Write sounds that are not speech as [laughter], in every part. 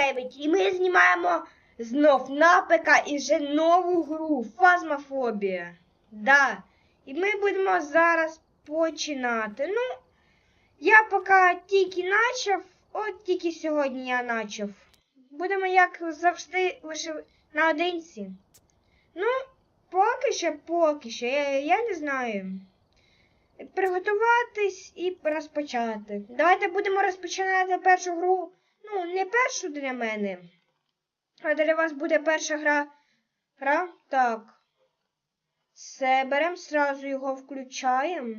Ревіт, і ми знімаємо знов на ПК і вже нову гру Фазмофобія. Да. І ми будемо зараз починати. Ну, я поки тільки почав, от тільки сьогодні я почав. Будемо, як завжди, лише наодинці. Ну, поки що, поки що, я, я не знаю. Приготуватись і розпочати. Давайте будемо розпочинати першу гру. Ну, не першу для мене. А для вас буде перша гра. Гра? Так. Все, беремо сразу його включаємо.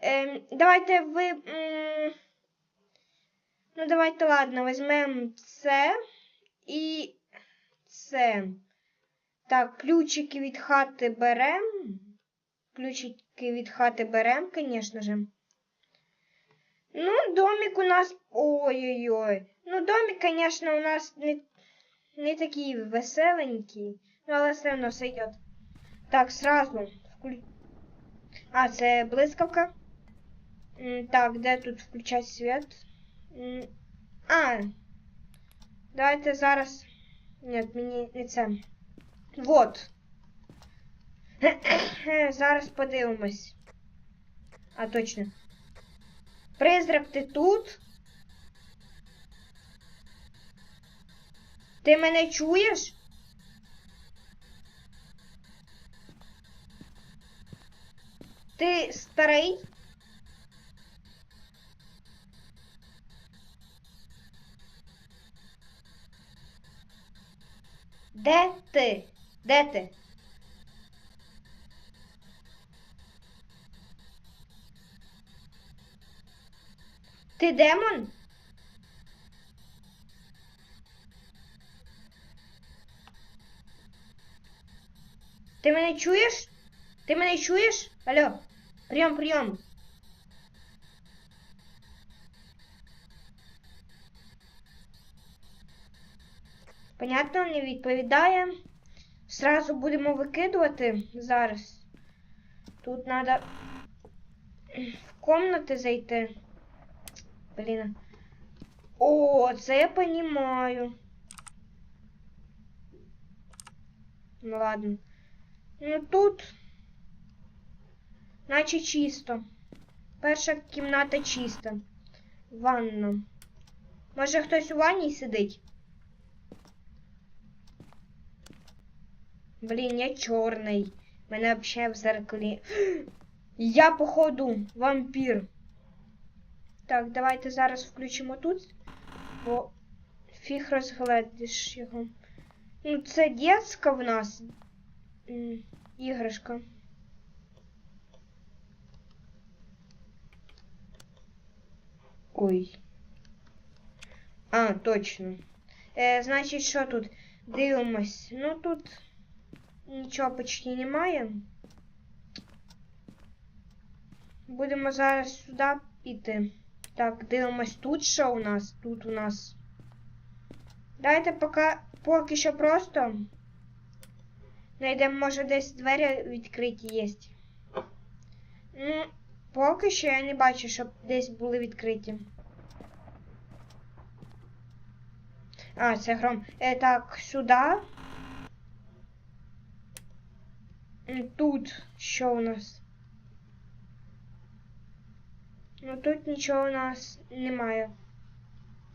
Ем, давайте ви. Ну, давайте, ладно, візьмемо це і це. Так, ключики від хати беремо. Ключики від хати беремо, звісно же. Ну, домик у нас. Ой-ой-ой. Ну, домик, звісно, у нас не, не такий веселенький. Ну, але все одно все йде. Так, сразу. Вклю... А, це блискавка. М, Так, де тут включать світ? М, А. Давайте зараз. Ні, мені не це. Вот. [coughs] Зараз подивимось. А, точно. Призрак, ти тут? Ти мене чуєш? Ти старий? Де ти? Де ти? Ти демон? Ти мене чуєш? Ти мене чуєш? Алло, прийом, прийом. Понятно, не відповідає. Сразу будемо викидувати зараз. Тут треба в комнати зайти. Блін. О, це я понімаю. Ну ладно. Ну тут. Наче чисто. Перша кімната чиста. Ванна. Може хтось у ванні сидить? Блін, я чорний. Мене взагалі в зеркалі. [gasps] Я, походу, вампір. Так, давайте зараз включимо тут, бо фіг розгледиш його. Ну, це дітська в нас іграшка. Ой. А, точно. Е, значить, що тут? Дивимось. Ну тут нічого почти немає. Будемо зараз сюди піти. Так, дивимось тут що у нас? Тут у нас. Давайте поки поки що просто. Найдемо, може, десь двері відкриті є. Ну, поки що я не бачу, щоб десь були відкриті. А, це гром. Е, так, сюди. Тут що у нас? Ну тут нічого у нас немає.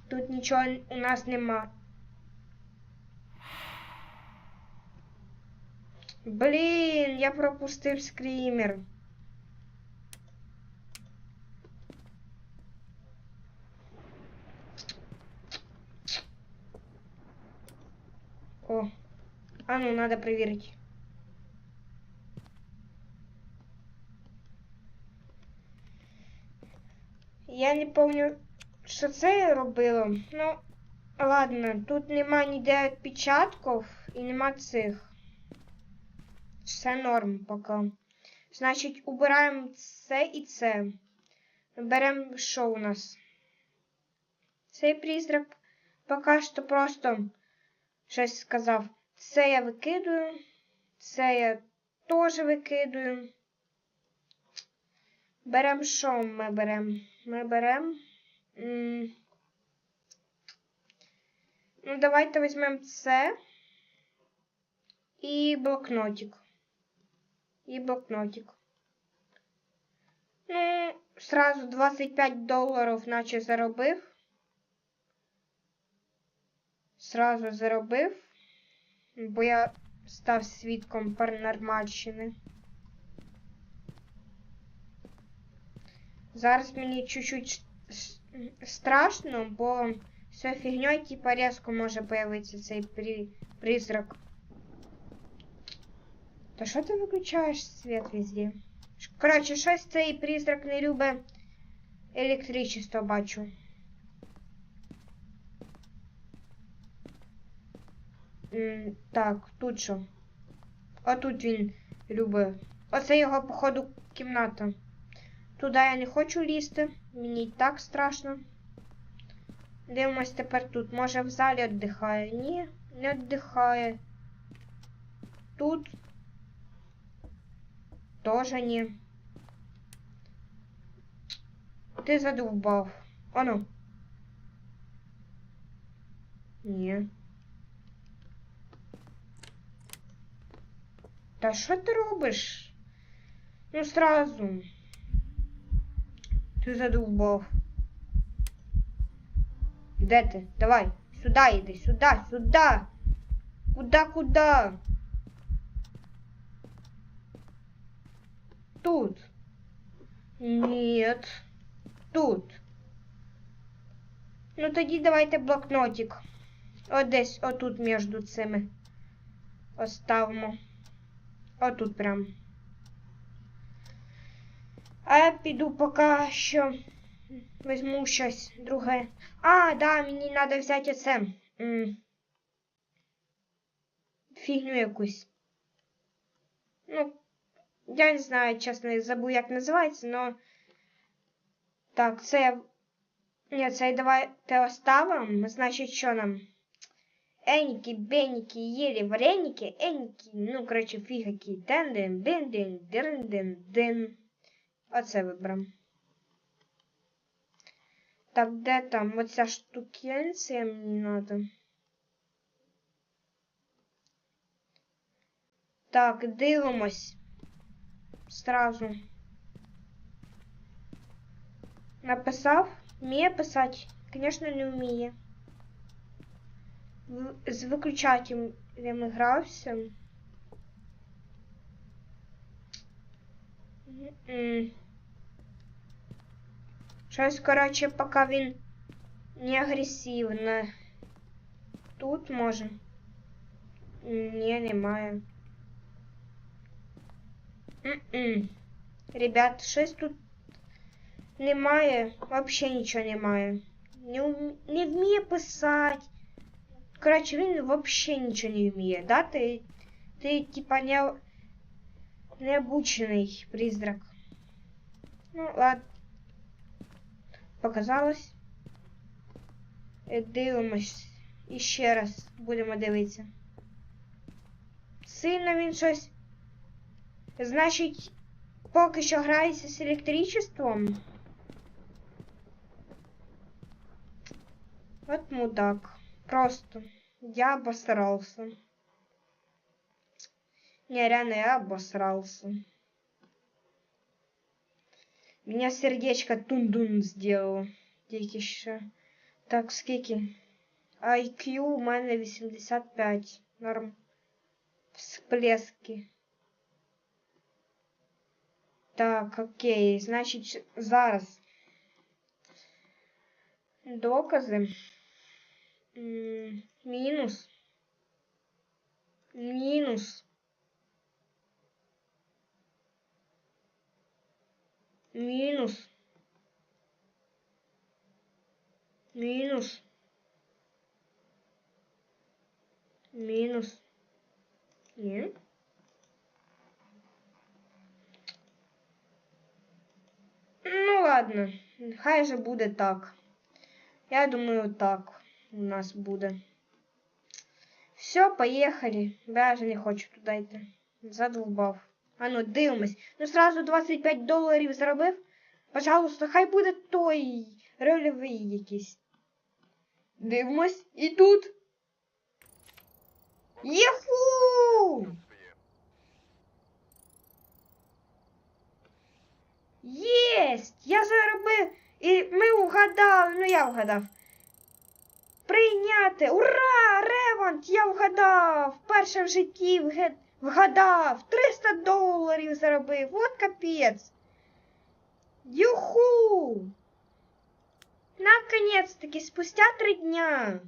Тут нічого у нас нема. Блін, я пропустив скрімер. О, а ну надо проверить. Я не помню, що це я робила. Ну, ладно, тут нема ніде відпечатків і нема цих. Все норм поки. Значить, убираємо це і це. Беремо що у нас? Цей призрак поки що просто щось сказав. Це я викидую. Це я теж викидую. Беремо що ми беремо? Ми беремо. Ну, давайте візьмемо це. І блокнотик. І блокнотик. Ну, сразу 25 доларів наче заробив. Сразу заробив. Бо я став свідком паранормальщини. Зараз мені чуть-чуть страшно, бо все фігньою, типа резко може появитися цей при... призрак. Та що ти виключаєш світ везде? Коротше, щось цей призрак не любить електричество, бачу. Так, тут що? А тут він любить. Оце його, походу, кімната. Туди я не хочу лізти. Мені і так страшно. Дивимось тепер тут. Може в залі віддихає? Ні, не віддихає. Тут. Тоже ні. Ти задовбав. Ану. Ні. Та що ти робиш? Ну сразу. Ти задовбав. Де ти? Давай. Сюда йди, сюда, сюда. Куда, куда? Тут. Нет. Тут. Ну тоді давайте блокнотик. От десь отут між цими. Оставимо. Отут прям. А я піду поки що візьму щось друге. А, да, мені треба взяти оце. М Фігню якусь. Ну, я не знаю, чесно, забув, як називається, но. Так, це. Ні, це давайте оставимо. Значить, що нам? Енькі, бенькі, їли вареники, енькі, ну, коротше, фігаки. Ден-ден, ден-ден, ден-ден-ден. Оце виберемо. Так, де там? Оця штукенція мені надо. Так, дивимось. Сразу. Написав? Вміє писати? Звісно, не вміє. З виключателем грався. М. Щось, коротше, поки він не агресивно. Тут може. Ні, немає. М-м. Ребят, щось тут немає. Вообще нічого немає. Не, ум... не вміє писати. Коротше, він вообще нічого не вміє, да? Ти, ти типа не, необучений призрак. Ну, ладно. Показалось. Е, Дивимось. І ще раз будемо дивитися. Сильно він щось. Значить, поки що грається з електричеством. От мудак. Просто. Я обосрался. Не, реально, я обосрался. Меня сердечко тун-дун сделало. Тільки що. Так, скільки? IQ у мене 85. Норм. Всплески. Так, окей. Значить, зараз. Докази. М, Мінус. Мінус. Мінус. Мінус. Мінус. Ні. Ну ладно, хай же буде так. Я думаю, так у нас буде. Все, поїхали. Даже не хочу туди йти. Задолбав. А ну, дивимось. Ну сразу 25 доларів заробив. Пожалуйста, хай буде той рольовий якийсь. Дивимось. І тут Єху! Єсть! Я заробив і ми угадали, ну я вгадав. Прийняти! Ура! Ревант! Я вгадав! Вперше в житті вге- вгадав! 300 доларів заробив! От капець! Юху! Наконец-таки, спустя три дня.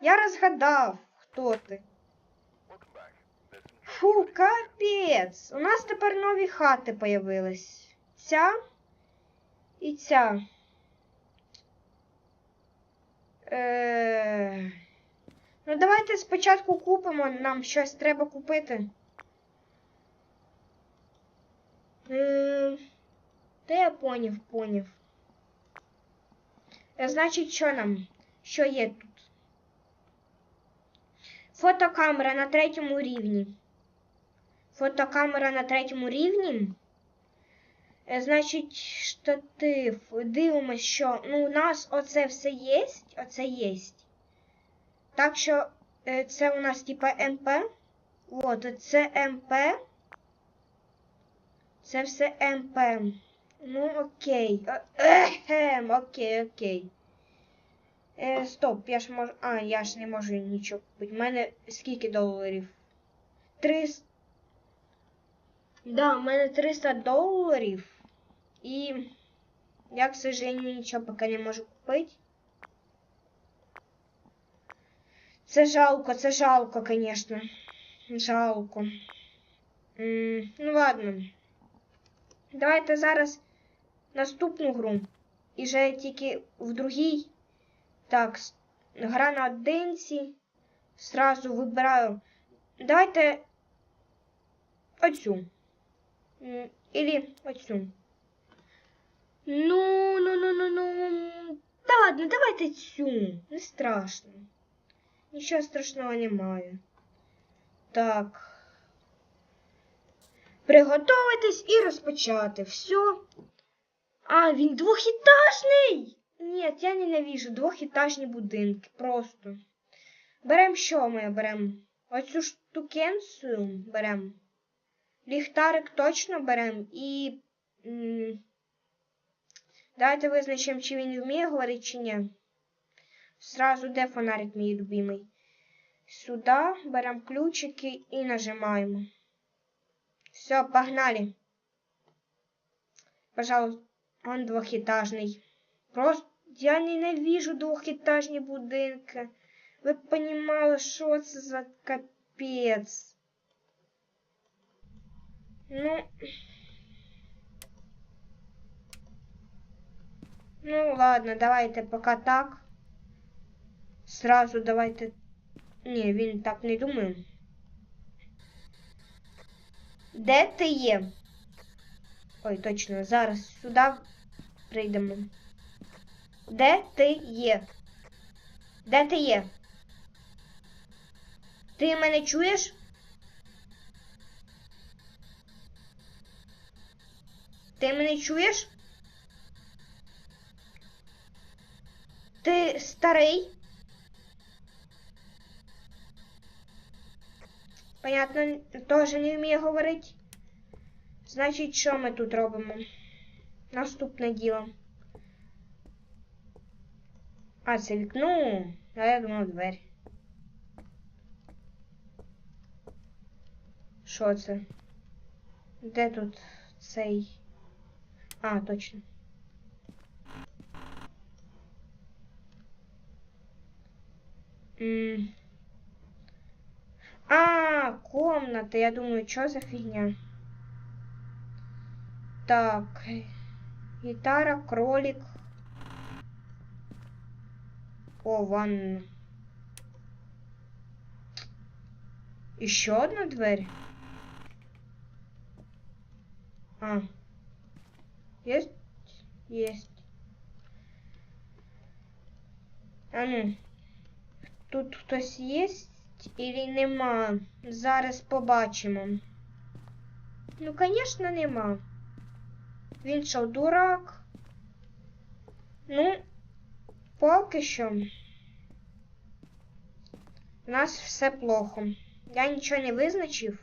Я розгадав, хто ти. Фу, капець! У нас тепер нові хати появились. Ця і ця. Е... Ну, давайте спочатку купимо, нам щось треба купити. Е... Та я поняв, поняв. Е, Значить, що нам? Що є тут? Фотокамера на третьому рівні. Фотокамера на третьому рівні. Е, Значить, штатив. Дивимось, що ну, у нас оце все є. Оце є. Так що е, це у нас типа МП. От, це МП. Це все МП. Ну, окей. Ехем, окей, окей. Е, стоп, я ж можу. А, я ж не можу нічого купити. У мене скільки доларів? 300. Да, у мене 300 доларів. І я, к сожалению, нічого поки не можу купити. Це жалко, це жалко, конечно. Жалко. М, ну ладно. Давайте зараз наступну гру. І вже тільки в другій. Так, гра на одинці. Сразу вибираю. Давайте оцю. Или оцю. Ну, ну, ну, ну, ну. Та ладно, давайте цю. Не страшно. Нічого страшного немає. Так. Приготуватись і розпочати. Все. А, він двохітажний! Ні, я ненавижу двохітажні будинки. Просто. Берем що ми беремо? Оцю штукенцію берем. Ліхтарик точно берем і. Давайте визначимо, чи він вміє говорити, чи ні. Сразу де фонарик мій любимий. Сюди беремо ключики і нажимаємо. Все, погнали. Пожалуйста, он двухэтажный. Просто я ненавижу двухэтажні будинки. Ви б понімали, що це за капець. Ну. Ну, ладно, давайте пока так. Сразу давайте. Ні, він так не думає. Де ти є? Ой, точно, зараз сюди прийдемо. Де ти є? Де ти є? Ти мене чуєш? Ти мене чуєш? Ти старий? Понятно, теж не вміє говорити. Значить, що ми тут робимо? Наступне діло. А, це вікно. А я думав двері. Що це? Де тут цей? А, точно. М. А, комната. Я думаю, что за фигня? Так. Гитара, кролик. О, ванна. Еще одна дверь? А. Есть? Есть. А ну. Тут хтось є или нема? Зараз побачимо. Ну, звісно, нема. Він що, дурак? Ну, поки що. У нас все плохо. Я нічого не визначив.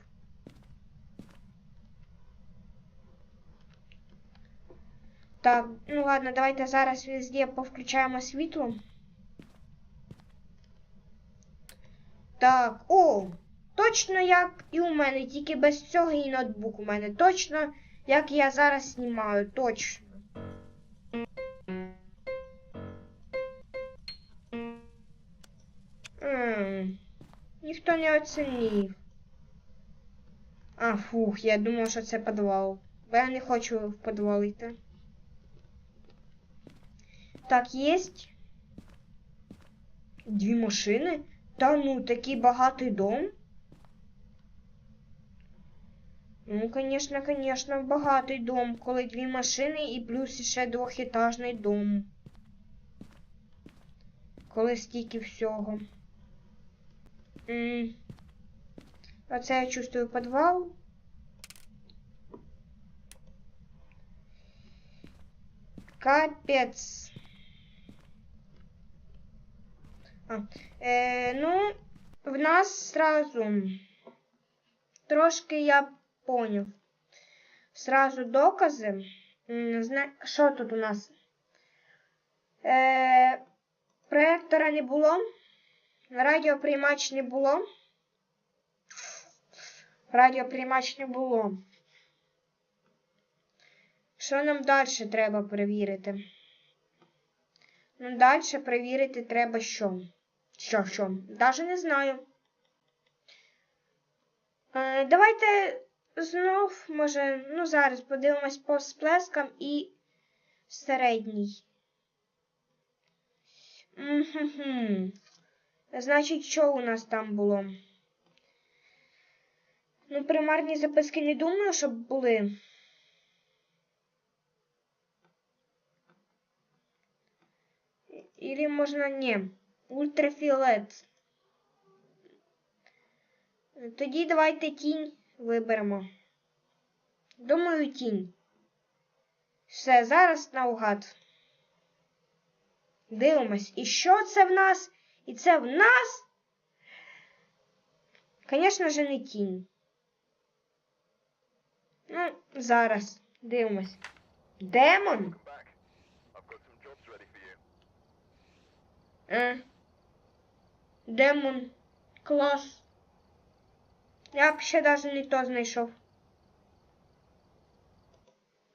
Так, ну ладно, давайте зараз везде повключаємо світло. Так, о! Точно як і у мене, тільки без цього і ноутбук у мене. Точно, як я зараз знімаю, точно. М, Ніхто не оцінив. А, фух, я думав, що це підвал. Бо я не хочу в підвал йти. Так, єсть. Дві машини? Та ну, такий багатий дом. Ну, конечно, конечно, багатий дом, коли дві машини і плюс ще двохетажний дом. Коли стільки всього. М. Оце я чувствую підвал. Капець. Е, ну, в нас сразу трошки я поняв. Сразу докази. Зна... Що тут у нас? Е, проектора не було. Радіоприймач не було. Радіоприймач не було. Що нам далі треба перевірити? Ну, далі перевірити треба що? Що, що? Даже не знаю. Е, давайте знов, може, ну зараз подивимось по сплескам і середній. Мгм. Значить, що у нас там було? Ну, примарні записки не думаю, щоб були. Или можна ні. Ультрафіолет. Тоді давайте тінь виберемо. Думаю, тінь. Все, зараз наугад. Дивимось. І що це в нас? І це в нас? Звісно ж, не тінь. Ну, зараз. Дивимось. Демон? Е. Демон. Клас. Я б ще навіть не то знайшов.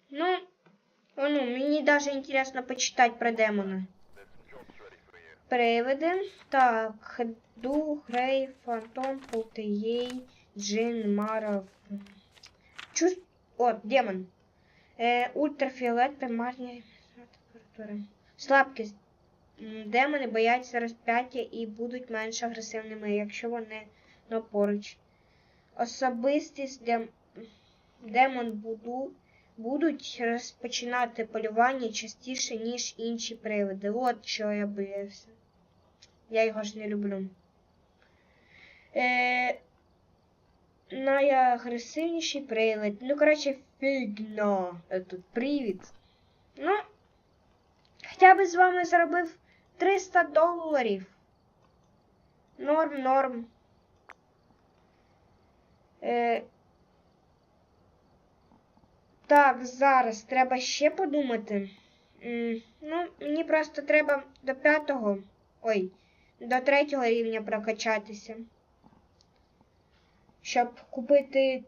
Ну, ну, мені даже інтересно почитати про демона. Привиди. Так, дух, рей, фантом, полтеєй, джин, мара. Чувств... От, демон. Е, ультрафіолет, примарні температури. Слабкість. Демони бояться розп'яття і будуть менш агресивними, якщо вони ну, поруч. Особистість дем... демон буду... будуть розпочинати полювання частіше, ніж інші привиди. От що я боявся. Я його ж не люблю. Е... Найагресивніший привид. Ну, коротше, фігня. Этот привід. Ну, хоча б з вами заробив 300 доларів. Норм, норм. Е, так, зараз треба ще подумати. М, ну, мені просто треба до п'ятого. Ой, до третього рівня прокачатися. Щоб купити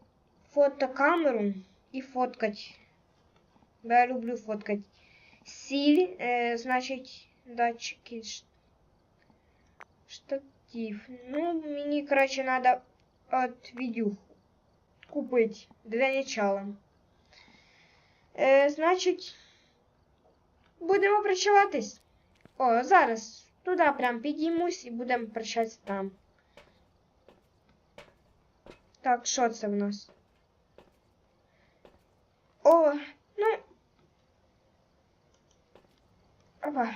фотокамеру і фоткати. Бо я люблю фоткати. Сіль, е, значить, датчики. Штатив. Ну, мені, короче, надо от видюху купить для начала. Е, значить, будемо працюватись. О, зараз туди прям підіймусь і будемо прощатися там. Так, що це в нас? О, ну. Опа.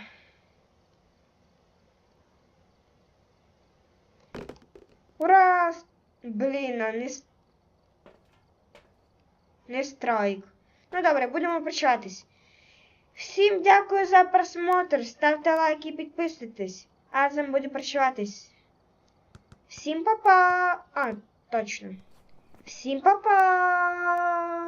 Ура! Блін, а не... Не страйк. Ну добре, будемо прощатись. Всім дякую за просмотр. Ставте лайки і підписуйтесь. А з ним буду прощатись. Всім па-па! А, точно. Всім па-па!